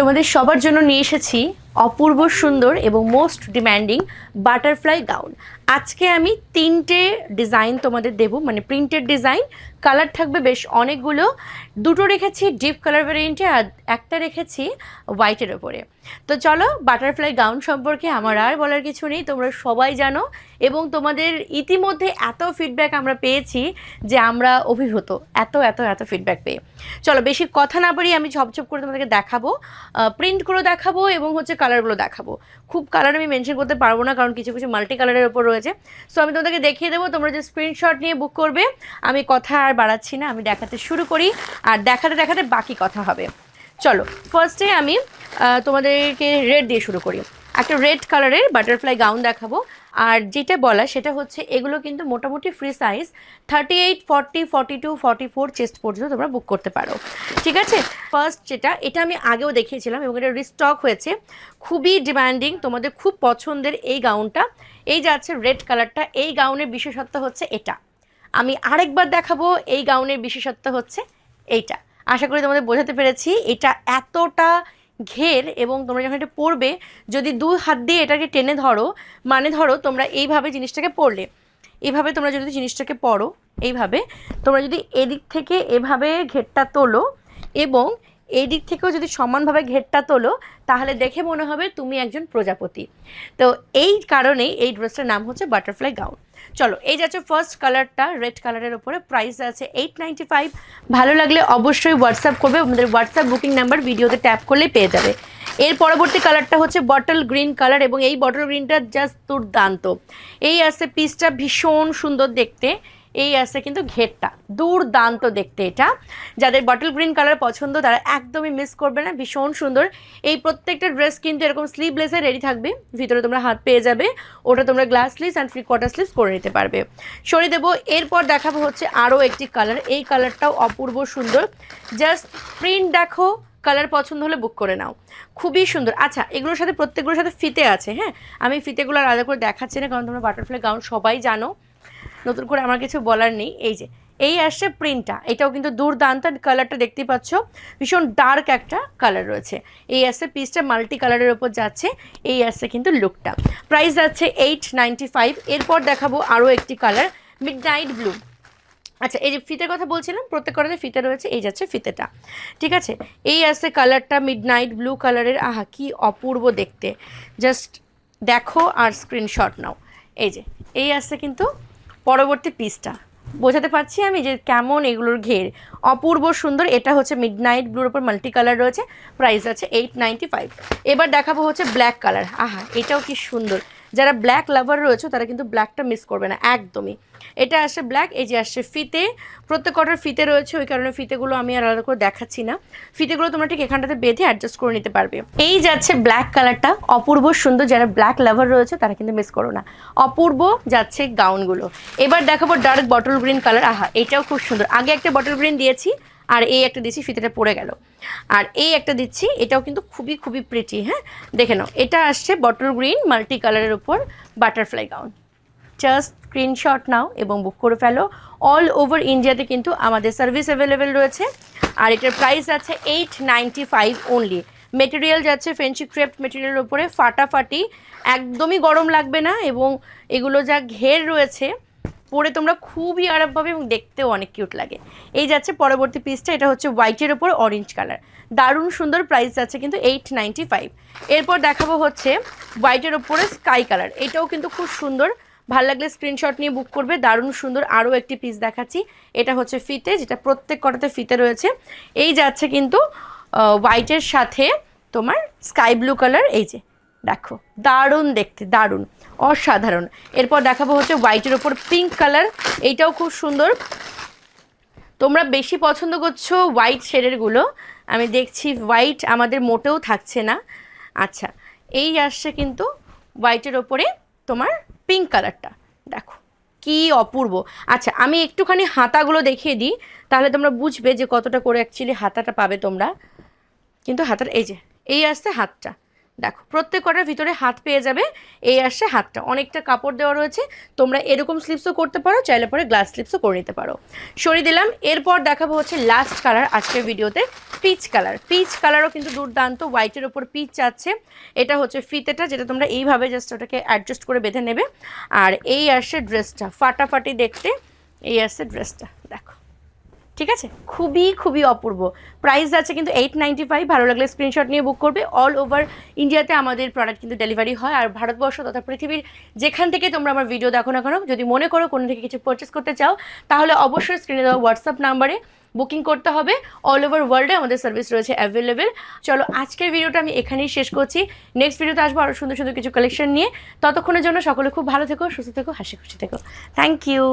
তোমাদের সবার জন্য নিয়ে এসেছি। অপূর্ব সুন্দর এবং মোস্ট ডিম্যান্ডিং বাটারফ্লাই গাউন আজকে আমি তিনটে ডিজাইন তোমাদের দেবো মানে প্রিন্টেড ডিজাইন কালার থাকবে বেশ অনেকগুলো। দুটো রেখেছি ডিপ কালার ভ্যারিয়েন্টে আর একটা রেখেছি হোয়াইটের ওপরে। তো চলো বাটারফ্লাই গাউন সম্পর্কে আমার আর বলার কিছু নেই, তোমরা সবাই জানো। এবং তোমাদের ইতিমধ্যে এত ফিডব্যাক আমরা পেয়েছি যে আমরা অভিভূত। এত এত এত ফিডব্যাক পেয়ে। চলো বেশি কথা না বাড়িয়ে আমি ঝপঝপ করে তোমাদেরকে দেখাবো। প্রিন্টগুলো দেখাবো এবং হচ্ছে কালারগুলো দেখাবো। খুব কালার আমি মেনশন করতে পারব না, কারণ কিছু কিছু মাল্টি কালারের ওপর রয়েছে। সো আমি তোমাদেরকে দেখিয়ে দেবো, তোমরা যে স্ক্রিনশট নিয়ে বুক করবে, আমি কথা আর বাড়াচ্ছি না, আমি দেখাতে শুরু করি, আর দেখাতে দেখাতে বাকি কথা হবে। চলো ফার্স্টে আমি তোমাদেরকে রেড দিয়ে শুরু করি। একটা রেড কালারের বাটারফ্লাই গাউন দেখাবো। আর যেটা বলা সেটা হচ্ছে এগুলো কিন্তু মোটামুটি free size thirty eight forty forty two forty four chest পর্যন্ত তোমরা বুক করতে পারো। ঠিক আছে? ফার্স্ট যেটা, এটা আমি আগেও দেখিয়েছিলাম এবং এটা রিস্টক হয়েছে। খুবই ডিমান্ডিং তোমাদের খুব পছন্দের এই গাউনটা এই যে আছে রেড কালারটা এই গাউনের বিশেষত্ব হচ্ছে এটা। আমি আরেকবার দেখাবো, এই গাউনের বিশেষত্ব হচ্ছে এইটা। আশা করি তোমাদের বোঝাতে পেরেছি, এটা এতটা ঘের এবং তোমরা যখন এটা পড়বে, যদি দুই হাত দিয়ে এটাকে টেনে ধরো মানে ধরো তোমরা এইভাবে জিনিসটাকে পড়লে। এইভাবে তোমরা যদি জিনিসটাকে পড়ো, এইভাবে, তোমরা যদি এদিক থেকে এভাবে ঘেরটা তোলো এবং এই দিক থেকেও যদি সমানভাবে ঘেরটা তোলো, তাহলে দেখে মনে হবে তুমি একজন প্রজাপতি। তো এই কারণেই এই ড্রেসটার নাম হচ্ছে বাটারফ্লাই গাউন। চলো, এই যাচ্ছে ফার্স্ট কালারটা রেড কালারের ওপরে প্রাইস আছে এইট নাইনটি ফাইভ ভালো লাগলে অবশ্যই হোয়াটসঅ্যাপ করবে, আমাদের হোয়াটসঅ্যাপ বুকিং নাম্বার ভিডিওতে ট্যাপ করলে পেয়ে যাবে। এর পরবর্তী কালারটা হচ্ছে বটল গ্রিন কালার এবং এই বটল গ্রিনটা জাস্ট দুর্দান্ত। এই আছে পিসটা ভীষণ সুন্দর দেখতে। এই আছে কিন্তু ঘেরটা। দুর্দান্ত দেখতে এটা। যাদের বটল গ্রিন কালার পছন্দ, তারা একদমই মিস করবে না। ভীষণ সুন্দর। এই প্রত্যেকটা ড্রেস কিন্তু এরকম স্লিভলেসে রেডি থাকবে। ভিতরে তোমরা হাত পেয়ে যাবে। ওটা তোমরা glass sleeves and free quarter sleeves করে নিতে পারবে। সরিয়ে দেবো। এরপর দেখাবো হচ্ছে আরও একটি কালার এই কালারটাও অপূর্ব সুন্দর। জাস্ট প্রিন্ট দেখো। কালার পছন্দ হলে বুক করে নাও। খুবই সুন্দর। আচ্ছা এগুলোর সাথে প্রত্যেকগুলোর সাথে ফিতে আছে হ্যাঁ? আমি ফিতেগুলো আলাদা করে দেখাচ্ছি না, কারণ তোমরা বাটারফ্লাই গাউন সবাই জানো। নতুন করে আমার কিছু বলার নেই। এই যে, এই আসছে প্রিন্টটা এটাও কিন্তু দুর্দান্ত কালারটা দেখতে পাচ্ছ। ভীষণ ডার্ক একটা কালার রয়েছে। এই আসছে পিসটা মাল্টি কালারের ওপর যাচ্ছে। এই আসছে কিন্তু লুকটা প্রাইস যাচ্ছে এইট নাইনটি ফাইভ এরপর দেখাবো আরও একটি কালার মিড নাইট ব্লু আচ্ছা এই যে ফিতের কথা বলছিলাম, প্রত্যেক কটাতে ফিতে রয়েছে, এই যাচ্ছে ফিতেটা। ঠিক আছে? এই আসছে কালারটা মিড নাইট ব্লু কালারের আহা, কি অপূর্ব দেখতে। জাস্ট দেখো আর স্ক্রিনশট নাও। এই যে, এই আসছে কিন্তু পরবর্তী পিসটা বোঝাতে পারছি আমি যে কেমন এগুলোর ঘের। অপূর্ব সুন্দর, এটা হচ্ছে মিড নাইট ব্লুর ওপর মাল্টি কালার রয়েছে প্রাইস আছে এইট ফাইভ এবার দেখাবো হচ্ছে ব্ল্যাক কালার আহা, এটাও কি সুন্দর। যারা ব্ল্যাক লাভার রয়েছে, তারা কিন্তু ব্ল্যাকটা মিস করবে না, একদমই। এটা আসছে ব্ল্যাক এই যে আসছে ফিতে। প্রত্যেক কটার ফিতে রয়েছে, ওই কারণে ফিতেগুলো আমি আর আলাদা করে দেখাচ্ছি না। ফিতেগুলো তোমরা ঠিক এখানটাতে বেঁধে অ্যাডজাস্ট করে নিতে পারবে। এই যাচ্ছে ব্ল্যাক কালারটা অপূর্ব সুন্দর যারা ব্ল্যাক লাভার রয়েছে, তারা কিন্তু মিস করো না। অপূর্ব যাচ্ছে গাউনগুলো এবার দেখাবো ডার্ক বটল গ্রিন কালার আহা, এটাও খুব সুন্দর। আগে একটা বটল গ্রিন দিয়েছি আর এই একটা দিচ্ছি, ফিতেটা পড়ে গেল। আর এই একটা দিচ্ছি, এটাও কিন্তু খুবই খুবই প্রিটি হ্যাঁ? দেখে নাও, এটা আসছে বটল গ্রিন মাল্টি কালারের উপর butterfly gown just screenshot now এবং বুক করে ফেলো। অল ওভার ইন্ডিয়াতে কিন্তু আমাদের সার্ভিস অ্যাভেলেবেল রয়েছে। আর এটার প্রাইস আছে eight ninety five only material যাচ্ছে ফ্রেঞ্চি ক্রেপ্ট মেটেরিয়ালের উপরে, ফাটাফাটি, একদমই গরম লাগবে না এবং এগুলো যা ঘের রয়েছে পরে তোমরা খুবই আরাম পাবে এবং দেখতেও অনেক কিউট লাগে। এই যাচ্ছে পরবর্তী পিসটা এটা হচ্ছে হোয়াইটের ওপর অরেঞ্জ কালার দারুণ সুন্দর প্রাইস যাচ্ছে কিন্তু এইট ফাইভ এরপর দেখাবো হচ্ছে হোয়াইটের ওপরে স্কাই কালার এটাও কিন্তু খুব সুন্দর। ভালো লাগলে স্ক্রিনশট নিয়ে বুক করবে। দারুণ সুন্দর আরও একটি পিস দেখাচ্ছি। এটা হচ্ছে ফিতে যেটা প্রত্যেক কটাতে ফিতে রয়েছে। এই যাচ্ছে কিন্তু হোয়াইটের সাথে তোমার স্কাই ব্লু কালার এই যে। দেখো, দারুণ দেখতে, দারুণ, অসাধারণ। এরপর দেখাবো হচ্ছে হোয়াইটের ওপর পিঙ্ক কালার এইটাও খুব সুন্দর। তোমরা বেশি পছন্দ করছ হোয়াইট শেডেরগুলো আমি দেখছি হোয়াইট আমাদের মোটেও থাকছে না। আচ্ছা এই আসছে কিন্তু হোয়াইটের ওপরে তোমার পিঙ্ক কালারটা দেখো, কি অপূর্ব। আচ্ছা আমি একটুখানি হাতাগুলো দেখিয়ে দিই, তাহলে তোমরা বুঝবে যে কতটা করে অ্যাকচুয়ালি হাতাটা পাবে তোমরা। কিন্তু হাতার, এই যে, এই আসছে হাতটা। দেখো, প্রত্যেক কটার ভিতরে হাত পেয়ে যাবে, এই আসছে হাতটা। অনেকটা কাপড় দেওয়া রয়েছে, তোমরা এরকম স্লিপসও করতে পারো, চাইলে পরে গ্লাস স্লিপসও করে নিতে পারো। সরিয়ে দিলাম, এরপর দেখাবো হচ্ছে লাস্ট কালার আজকের ভিডিওতে পিচ কালার পিচ কালারও কিন্তু দুর্দান্ত হোয়াইটের ওপর পিচ আছে। এটা হচ্ছে ফিতেটা, যেটা তোমরা এইভাবে জাস্ট ওটাকে অ্যাডজাস্ট করে বেঁধে নেবে। আর এই আসছে ড্রেসটা ফাটাফাটি দেখতে, এই আসছে ড্রেসটা দেখো। ঠিক আছে? খুবই খুবই অপূর্ব। প্রাইস আছে কিন্তু এইট নাইনটি ফাইভ ভালো লাগলে স্ক্রিনশট নিয়ে বুক করবে। অল ওভার ইন্ডিয়াতে আমাদের প্রোডাক্ট কিন্তু ডেলিভারি হয়। আর ভারতবর্ষ তথা পৃথিবীর যেখান থেকে তোমরা আমার ভিডিও দেখো না কেন, যদি মনে করো কোনো থেকে কিছু পারচেস করতে চাও, তাহলে অবশ্যই স্ক্রিনে দেওয়া হোয়াটসঅ্যাপ নাম্বারে বুকিং করতে হবে। অল ওভার ওয়ার্ল্ডে আমাদের সার্ভিস রয়েছে অ্যাভেলেবেল চলো, আজকের ভিডিওটা আমি এখানেই শেষ করছি। নেক্সট ভিডিওতে আসব আরও সুন্দর সুন্দর কিছু কালেকশন নিয়ে। ততক্ষণের জন্য সকলে খুব ভালো থেকো, সুস্থ থেকো, হাসি খুশি থেকো। Thank you